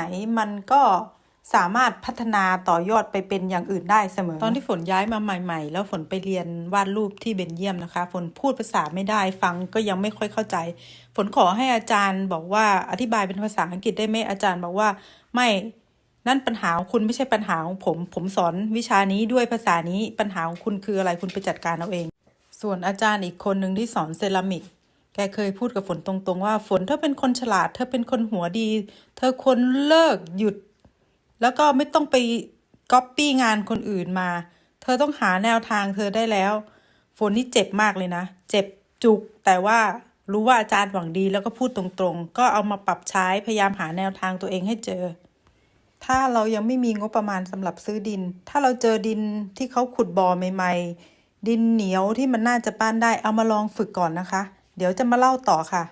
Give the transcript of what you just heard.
ไหนมันก็สามารถพัฒนาต่อยอดไปเป็นอย่างอื่นได้เสมอ ตอนที่ฝนย้ายมาใหม่ ๆ แล้วฝนไปเรียนวาดรูปที่เบนเยียมนะคะ ฝนพูดภาษาไม่ได้ฟังก็ยังไม่ค่อยเข้าใจ ฝนขอให้อาจารย์บอกว่าอธิบายเป็นภาษาอังกฤษได้ไหมอาจารย์บอกว่าไม่นั่นปัญหาของคุณไม่ใช่ปัญหาของผม ผมสอนวิชานี้ด้วยภาษานี้ปัญหาของคุณคืออะไรคุณไปจัดการเอาเอง ส่วนอาจารย์อีกคนหนึ่งที่สอนเซรามิก กเคยพูดกับฝนตรงๆว่าฝนเธอเป็นคนฉลาด เธอเป็นคนหัวดี เธอควรเลิกหยุด แล้วก็ไม่ต้องไปก๊อปปี้งานคนอื่นมา เธอต้องหาแนวทางเธอได้แล้ว ฝนนี่เจ็บมากเลยนะ เจ็บจุก แต่ว่ารู้ว่าอาจารย์หวังดีแล้วก็พูดตรงๆ ก็เอามาปรับใช้พยายามหาแนวทางตัวเองให้เจอ ถ้าเรายังไม่มีงบประมาณสำหรับซื้อดิน ถ้าเราเจอดินที่เขาขุดบ่อใหม่ ๆ ดินเหนียวที่มันน่าจะปั้นได้เอามาลองฝึกก่อนนะคะ เดี๋ยวจะมาเล่าต่อค่ะ